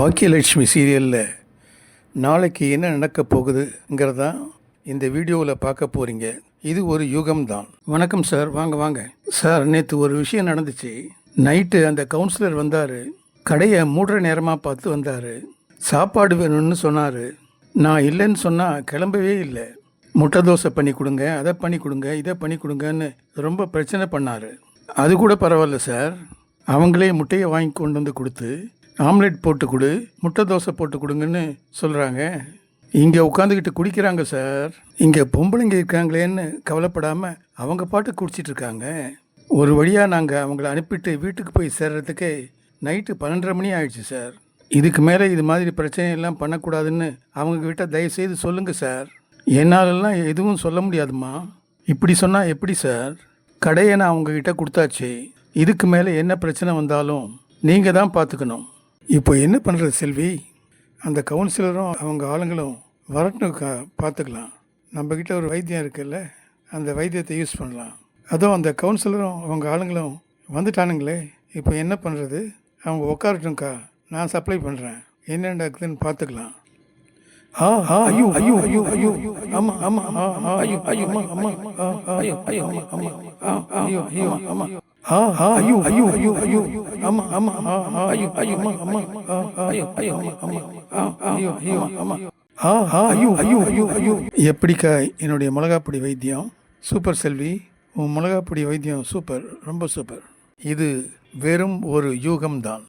பாக்கியலட்சுமி சீரியலில் நாளைக்கு என்ன நடக்க போகுதுங்கிறதான் இந்த வீடியோவில் பார்க்க போகிறீங்க இது ஒரு யுகம்தான். வணக்கம் சார். வாங்க வாங்க. சார் நேற்று ஒரு விஷயம் நடந்துச்சு. நைட்டு அந்த கவுன்சிலர் வந்தார். கடையை மூடுற நேரமாக பார்த்து வந்தார். சாப்பாடு வேணும்னு சொன்னார். நான் இல்லைன்னு சொன்னால் கிளம்பவே இல்லை. முட்டை தோசை பண்ணி கொடுங்க அதை பண்ணி கொடுங்க இதை பண்ணி கொடுங்கன்னு ரொம்ப பிரச்சனை பண்ணார். அது கூட பரவாயில்ல சார். அவங்களே முட்டையை வாங்கி கொண்டு வந்து கொடுத்து ஆம்லெட் போட்டு கொடு முட்டை தோசை போட்டு கொடுங்கன்னு சொல்கிறாங்க இங்கே உட்காந்துக்கிட்டு குடிக்கிறாங்க சார். இங்கே பொம்பளைங்க இருக்காங்களேன்னு கவலைப்படாமல் அவங்க பாட்டு குடிச்சிட்டு இருக்காங்க. ஒரு வழியாக நாங்கள் அவங்கள அனுப்பிட்டு வீட்டுக்கு போய் சேர்றதுக்கே நைட்டு பன்னெண்டரை மணி ஆயிடுச்சு சார். இதுக்கு மேலே இது மாதிரி பிரச்சனையெல்லாம் பண்ணக்கூடாதுன்னு அவங்க கிட்ட தயவுசெய்து சொல்லுங்கள் சார். என்னாலெல்லாம் எதுவும் சொல்ல முடியாதும்மா. இப்படி சொன்னால் எப்படி சார்? கடையை நான் அவங்கக்கிட்ட கொடுத்தாச்சு. இதுக்கு மேலே என்ன பிரச்சனை வந்தாலும் நீங்கள் தான் பார்த்துக்கணும். இப்போ என்ன பண்ணுறது செல்வி? அந்த கவுன்சிலரும் அவங்க ஆளுங்களும் வரட்டும் கா பார்த்துக்கலாம் நம்மக்கிட்ட ஒரு வைத்தியம் இருக்குல்ல அந்த வைத்தியத்தை யூஸ் பண்ணலாம். அதுவும் அந்த கவுன்சிலரும் அவங்க ஆளுங்களும் வந்துட்டானுங்களே இப்போ என்ன பண்ணுறது அவங்க உட்காரட்டும்க்கா நான் சப்ளை பண்ணுறேன் என்னென்ன இருக்குதுன்னு பார்த்துக்கலாம் ஐயோ ஐயோ ஐயோ ஐயோ ஆமா ஆமா ஆ ஆ ஐயோ ஐயோ அம்மா அம்மா ஆ ஆ ஐயோ ஐயோ அம்மா அம்மா ஆ ஆ ஐயோ ஐயோ அம்மா ஆ ஆ ஐயோ ஐயோ ஐயோ ஐயோ ஆமா ஆமா ஆ ஆ ஐயோ ஐயோ அம்மா அம்மா ஆ ஆ ஐயோ ஐயோ அம்மா அம்மா ஆ ஆ ஐயோ ஐயோ அம்மா ஆ ஆ ஐயோ ஐயோ ஐயோ ஐயோ எப்படிக்கா என்னுடைய மிளகாப்பொடி வைத்தியம் சூப்பர் செல்வி உன் மிளகாப்பொடி வைத்தியம் சூப்பர் ரொம்ப சூப்பர் இது வெறும் ஒரு யூகம்தான்